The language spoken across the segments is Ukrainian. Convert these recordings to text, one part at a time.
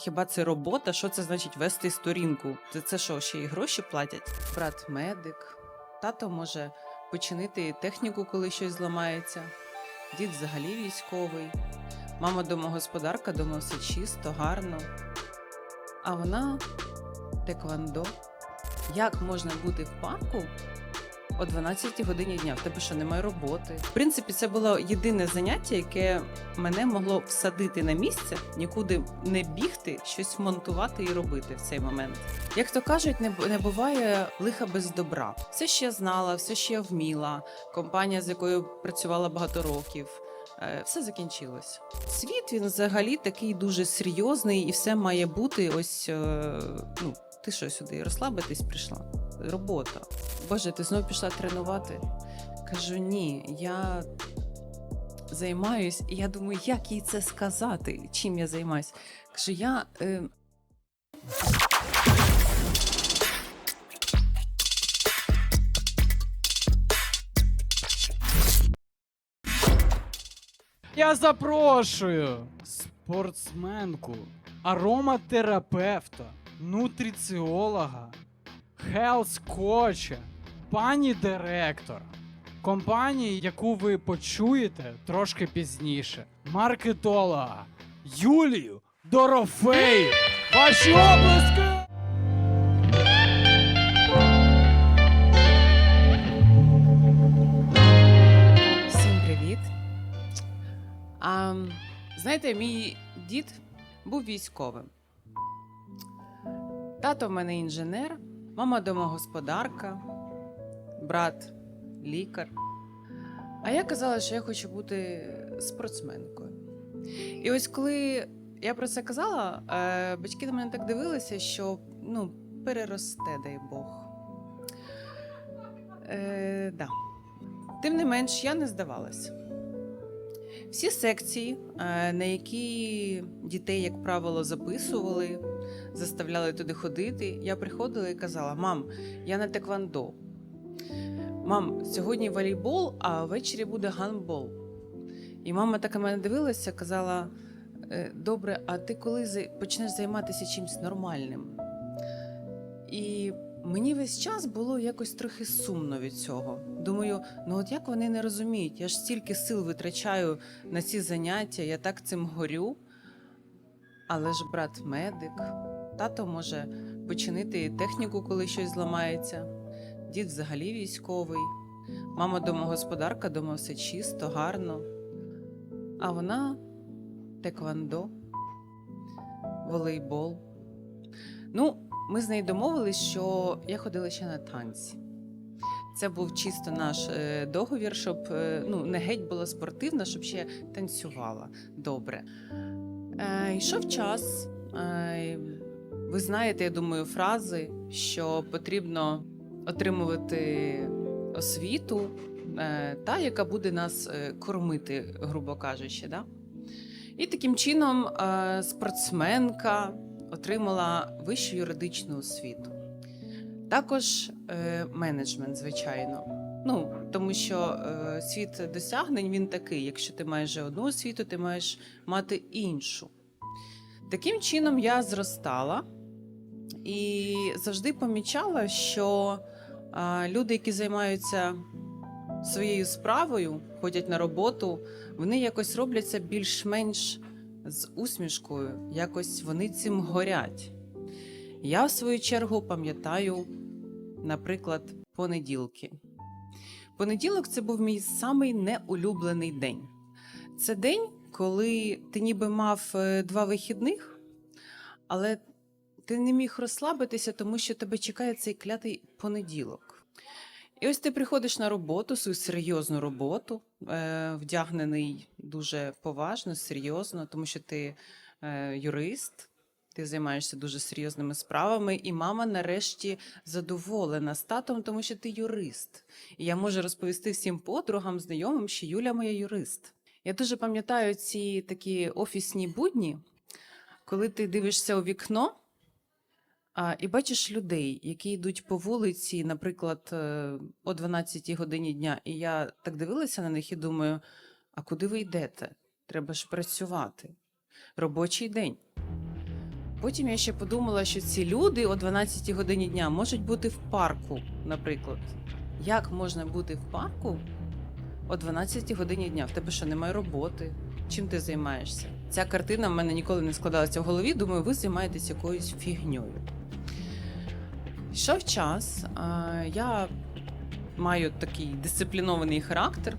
Хіба це робота? Що це значить вести сторінку? Це, це що, ще й гроші платять? Брат медик, тато може починити техніку, коли щось зламається, дід взагалі військовий, мама домогосподарка, все чисто, гарно. А вона теквандо. Як можна бути в парку о 12 годині дня? В тебе що немає роботи? В принципі, це було єдине заняття, яке мене могло всадити на місце, нікуди не бігти, щось монтувати і робити в цей момент. Як то кажуть, не, буває лиха без добра. Все, я знала, все, що я вміла, компанія, з якою працювала багато років. е, Все закінчилось. Світ він взагалі такий дуже серйозний, і все має бути. Ось е, ну, ти що сюди розслабитись прийшла? Робота. Боже, ти знову пішла тренувати? Кажу, ні, я займаюсь, і я думаю, як їй це сказати, чим я займаюсь. Кажу, я. Е... Я запрошую спортсменку, ароматерапевта, нутриціолога, хелс-коча, пані директор компанії, яку ви почуєте трошки пізніше, маркетолога Юлію Дорофею. Ваші обласки! Всім привіт. А, знаєте, мій дід був військовим. Тато в мене інженер, мама домогосподарка, брат лікар. А я казала, що я хочу бути спортсменкою. І ось коли я про це казала, е, батьки на мене так дивилися, що ну, переросте, дай Бог. Е, да. Тим не менш, я не здавалась. Всі секції, е, на які дітей, як правило, записували, заставляли туди ходити, я приходила і казала: Мам, я на теквандо. Мам, сьогодні волейбол, а ввечері буде гандбол. І мама так на мене дивилася, казала: «Е, Добре, а ти коли почнеш займатися чимось нормальним? І мені весь час було якось трохи сумно від цього. Думаю, ну от як вони не розуміють, я ж стільки сил витрачаю на ці заняття, я так цим горю. Але ж брат медик, тато може починити техніку, коли щось зламається, дід взагалі військовий, мама домогосподарка, дома все чисто, гарно. А вона теквандо, волейбол. Ну, ми з нею домовились, що я ходила ще на танці. Це був чисто наш е, договір, щоб е, ну, не геть була спортивна, щоб ще танцювала добре. Е, йшов час. Ви знаєте, я думаю, фрази, що потрібно отримувати освіту, е, та, яка буде нас е, кормити, грубо кажучи. Да? І таким чином е, спортсменка отримала вищу юридичну освіту. Також менеджмент, звичайно. Ну, тому що світ досягнень він такий: якщо ти маєш одну освіту, ти маєш мати іншу. Таким чином я зростала і завжди помічала, що люди, які займаються своєю справою, ходять на роботу, вони якось робляться більш-менш з усмішкою, якось вони цим горять. Я, в свою чергу, пам'ятаю, наприклад, понеділки. Понеділок це був мій самий неулюблений день. Це день, коли ти ніби мав е, два вихідних, але ти не міг розслабитися, тому що тебе чекає цей клятий понеділок. І ось ти приходиш на роботу, свою серйозну роботу, е, вдягнений дуже поважно, серйозно, тому що ти е, юрист, ти займаєшся дуже серйозними справами, і мама нарешті задоволена з татом, тому що ти юрист. І я можу розповісти всім подругам, знайомим, що Юля моя юрист. Я дуже пам'ятаю ці такі офісні будні, коли ти дивишся у вікно. А, і бачиш людей, які йдуть по вулиці, наприклад, е, о 12 годині дня. І я так дивилася на них і думаю: а куди ви йдете? Треба ж працювати. Робочий день. Потім я ще подумала, що ці люди о 12 годині дня можуть бути в парку, наприклад. Як можна бути в парку о 12 годині дня? В тебе що немає роботи? Чим ти займаєшся? Ця картина в мене ніколи не складалася в голові. Думаю, ви займаєтесь якоюсь фігньою. Йшов час, а, я маю такий дисциплінований характер,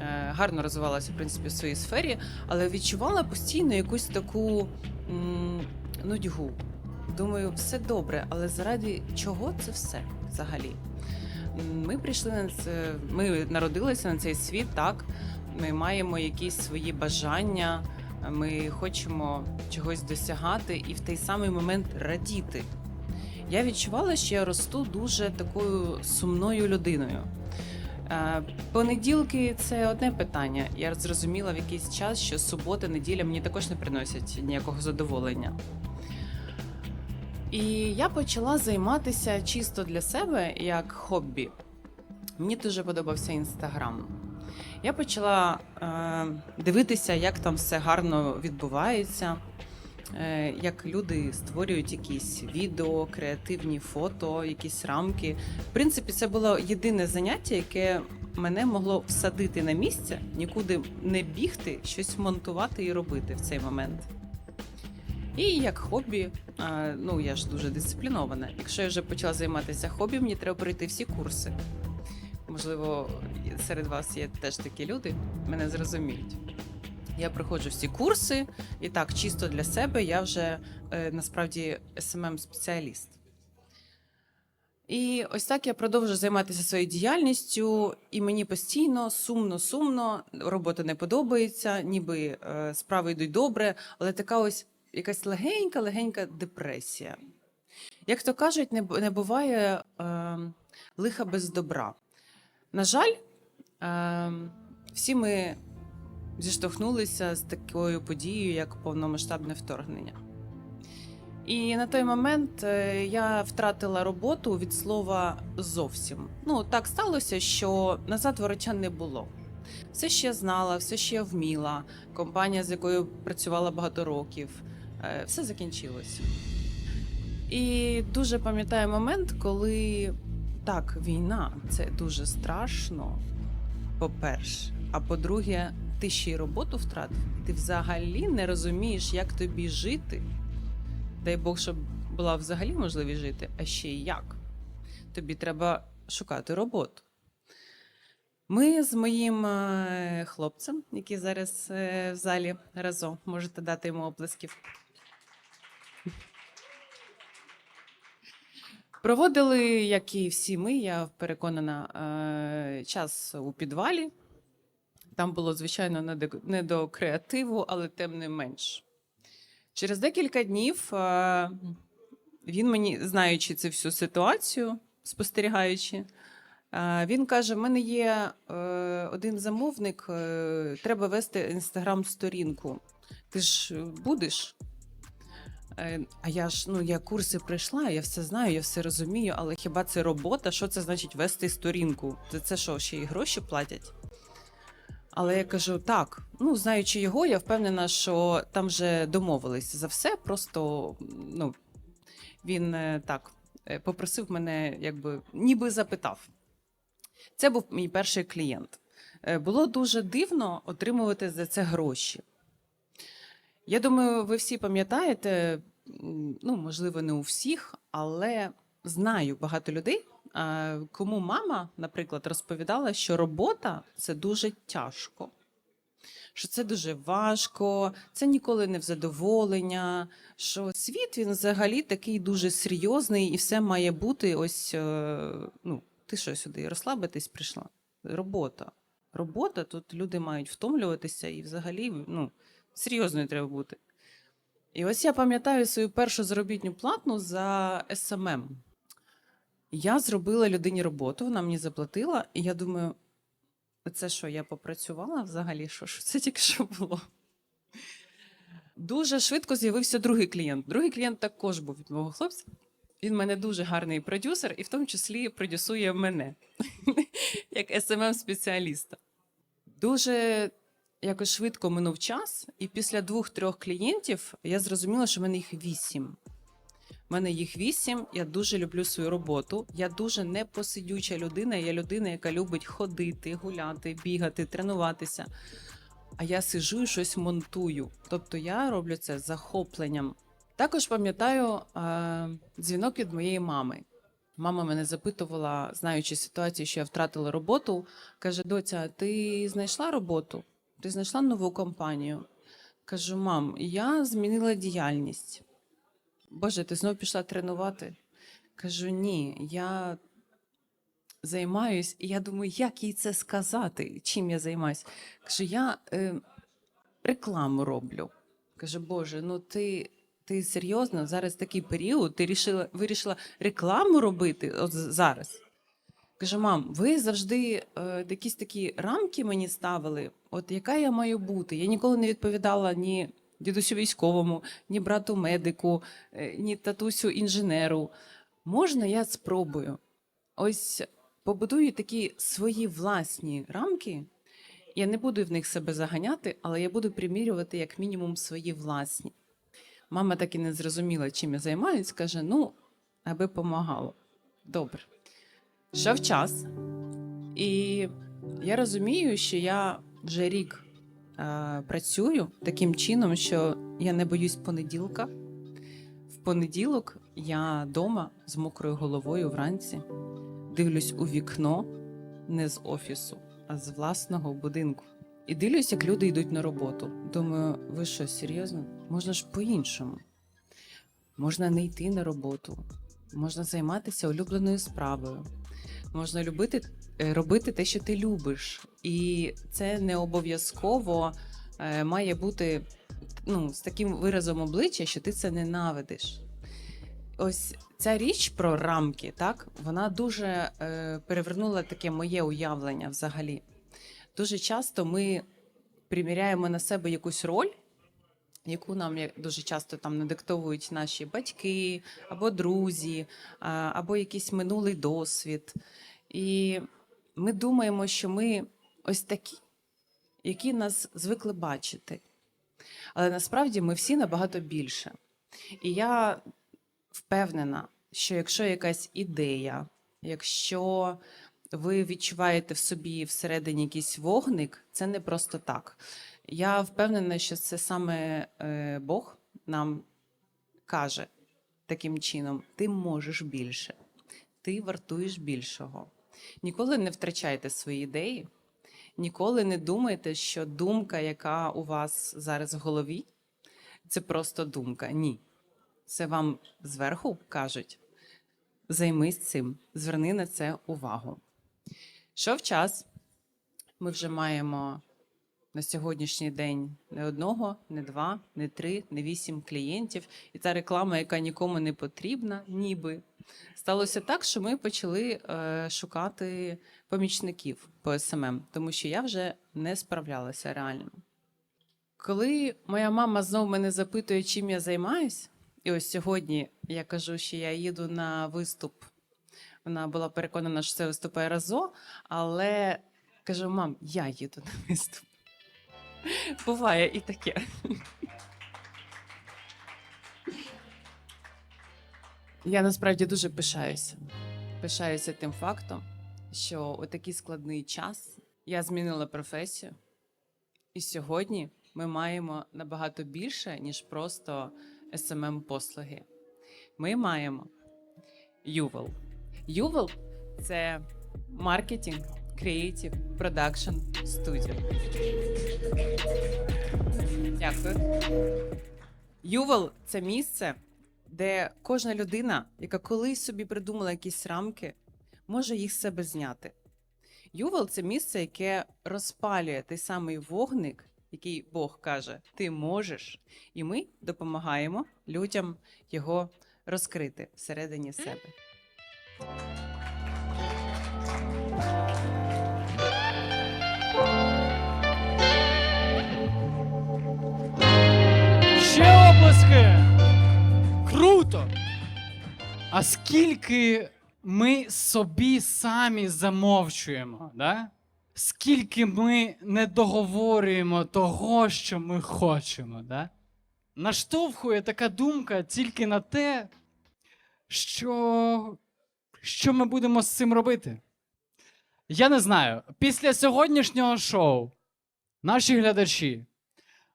е, гарно розвивалася в принципі в своїй сфері, але відчувала постійно якусь таку нудьгу. Думаю, все добре, але заради чого це все взагалі? Ми прийшли на це, ми народилися на цей світ, так. Ми маємо якісь свої бажання, ми хочемо чогось досягати і в той самий момент радіти. Я відчувала, що я росту дуже такою сумною людиною. Е, Понеділки це одне питання. Я зрозуміла в якийсь час, що субота, неділя мені також не приносять ніякого задоволення. І я почала займатися чисто для себе як хобі. Мені дуже подобався інстаграм. Я почала е, дивитися, як там все гарно відбувається, як люди створюють якісь відео, креативні фото, якісь рамки. В принципі, це було єдине заняття, яке мене могло всадити на місце, нікуди не бігти, щось монтувати і робити в цей момент. І як хобі, е, ну я ж дуже дисциплінована. Якщо я вже почала займатися хобі, мені треба пройти всі курси. Можливо, серед вас є теж такі люди, мене зрозуміють. Я проходжу всі курси, і так, чисто для себе я вже е, насправді smm спеціаліст І ось так я продовжую займатися своєю діяльністю, і мені постійно сумно, сумно, робота не подобається, ніби е, справи йдуть добре, але така ось якась легенька, легенька депресія. Як то кажуть, не, не буває е, лиха без добра. На жаль, е, всі ми зіштовхнулися з такою подією, як повномасштабне вторгнення. І на той момент е, я втратила роботу від слова зовсім. Ну, так сталося, що назад вороча не було. Все ще знала, все ще я вміла. Компанія, з якою працювала багато років, е, все закінчилося. І дуже пам'ятаю момент, коли так, війна це дуже страшно, по-перше. А по-друге, ти ще й роботу втратив, і ти взагалі не розумієш, як тобі жити. Дай Бог, щоб була взагалі можливість жити, а ще й як. Тобі треба шукати роботу. Ми з моїм е, хлопцем, який зараз е, в залі разом, можете дати йому оплесків. Проводили, як і всі ми, я переконана, е, час у підвалі. Там було, звичайно, не до, креативу, але тим не менш. Через декілька днів е, він мені, знаючи цю всю ситуацію, спостерігаючи, е, він каже: в мене є е, один замовник, треба вести інстаграм-сторінку. Ти ж будеш? А я ж ну я курси пройшла, я все знаю, я все розумію, але хіба це робота? Що це значить вести сторінку? Це, це що, ще й гроші платять? Але я кажу, так, ну знаючи його, я впевнена, що там вже домовились за все. Просто ну він е, так е, попросив мене, якби ніби запитав. Це був мій перший клієнт. Е, Було дуже дивно отримувати за це гроші. Я думаю, ви всі пам'ятаєте, ну, можливо, не у всіх, але знаю багато людей, кому мама, наприклад, розповідала, що робота це дуже тяжко. Що це дуже важко, це ніколи не в задоволення. Що світ він взагалі такий дуже серйозний, і все має бути ось. е, Ну, ти що сюди розслабитись прийшла? Робота. Робота, тут люди мають втомлюватися і взагалі, ну, серйозною треба бути. І ось я пам'ятаю свою першу заробітну платну за СММ. Я зробила людині роботу, вона мені заплатила, і я думаю, це що, я попрацювала взагалі? Що, що це тільки що було? Дуже швидко з'явився другий клієнт. Другий клієнт також був від мого хлопця. Він в мене дуже гарний продюсер, і в тому числі продюсує мене як smm спеціаліста Дуже якось швидко минув час, і після двох-трьох клієнтів я зрозуміла, що в мене їх вісім. У мене їх вісім. Я дуже люблю свою роботу. Я дуже непосидюча людина. Я людина, яка любить ходити, гуляти, бігати, тренуватися. А я сижу і щось монтую. Тобто я роблю це з захопленням. Також пам'ятаю е, дзвінок від моєї мами. Мама мене запитувала, знаючи ситуацію, що я втратила роботу, каже: Доця, ти знайшла роботу? Ти знайшла нову компанію? Кажу, мам, я змінила діяльність. Боже, ти знов пішла тренувати? Кажу, ні, я займаюсь, і я думаю, як їй це сказати, чим я займаюсь. Кажу, я е, рекламу роблю. Каже, Боже, ну ти, ти серйозно зараз такий період, ти рішила, вирішила рекламу робити от зараз. Кажу, мам, ви завжди е, якісь такі рамки мені ставили, от яка я маю бути. Я ніколи не відповідала ні дідусю військовому, ні брату медику, е, ні татусю інженеру. Можна я спробую? Ось побудую такі свої власні рамки. Я не буду в них себе заганяти, але я буду примірювати як мінімум свої власні. Мама так і не зрозуміла, чим я займаюсь, каже: ну, аби помагало. Добре. Йшов час, і я розумію, що я вже рік працюю таким чином, що я не боюсь понеділка. В понеділок я вдома з мокрою головою вранці дивлюсь у вікно не з офісу, а з власного будинку. І дивлюсь, як люди йдуть на роботу. Думаю, ви що, серйозно? Можна ж по-іншому. Можна не йти на роботу, можна займатися улюбленою справою, можна любити, е, робити те, що ти любиш. І це не обов'язково е, має бути ну, з таким виразом обличчя, що ти це ненавидиш. Ось ця річ про рамки, так, вона дуже е, перевернула таке моє уявлення взагалі. Дуже часто ми приміряємо на себе якусь роль, яку нам дуже часто там надиктовують наші батьки або друзі, або якийсь минулий досвід. І ми думаємо, що ми ось такі, які нас звикли бачити. Але насправді ми всі набагато більше. І я впевнена, що якщо якась ідея, якщо ви відчуваєте в собі всередині якийсь вогник, це не просто так. Я впевнена, що це саме е, Бог нам каже таким чином: ти можеш більше, ти вартуєш більшого. Ніколи не втрачайте свої ідеї, ніколи не думайте, що думка, яка у вас зараз в голові, це просто думка. Ні. Це вам зверху кажуть. Займись цим, зверни на це увагу. Йшов час, ми вже маємо на сьогоднішній день не одного, не два, не три, не вісім клієнтів. І та реклама, яка нікому не потрібна, ніби сталося так, що ми почали е, шукати помічників по СММ, тому що я вже не справлялася реально. Коли моя мама знову мене запитує, чим я займаюсь, і ось сьогодні я кажу, що я їду на виступ. Вона була переконана, що це виступає разо, але кажу: мам, я їду на виступ. Буває і таке. Я насправді дуже пишаюся. Пишаюся тим фактом, що у такий складний час я змінила професію, і сьогодні ми маємо набагато більше, ніж просто smm послуги Ми маємо Ювел. Ювел це маркетинг, креатив, продакшн студіо. Дякую. Ювел це місце, де кожна людина, яка колись собі придумала якісь рамки, може їх себе зняти. Ювел це місце, яке розпалює той самий вогник, який Бог каже, ти можеш, і ми допомагаємо людям його розкрити всередині себе. Круто! А скільки ми собі самі замовчуємо, да? скільки ми не договорюємо того, що ми хочемо, да? наштовхує така думка тільки на те, що, що ми будемо з цим робити. Я не знаю. Після сьогоднішнього шоу наші глядачі,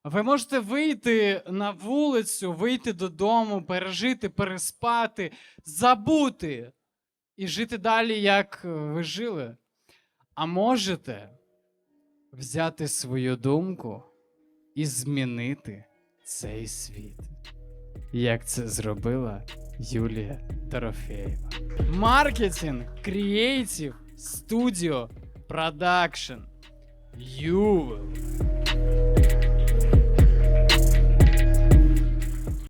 ви можете вийти на вулицю, вийти додому, пережити, переспати, забути і жити далі, як е, ви жили. А можете взяти свою думку і змінити цей світ, як це зробила Юлія Дорофєєва. Маркетинг, креатив, студіо, продакшн. Ювел.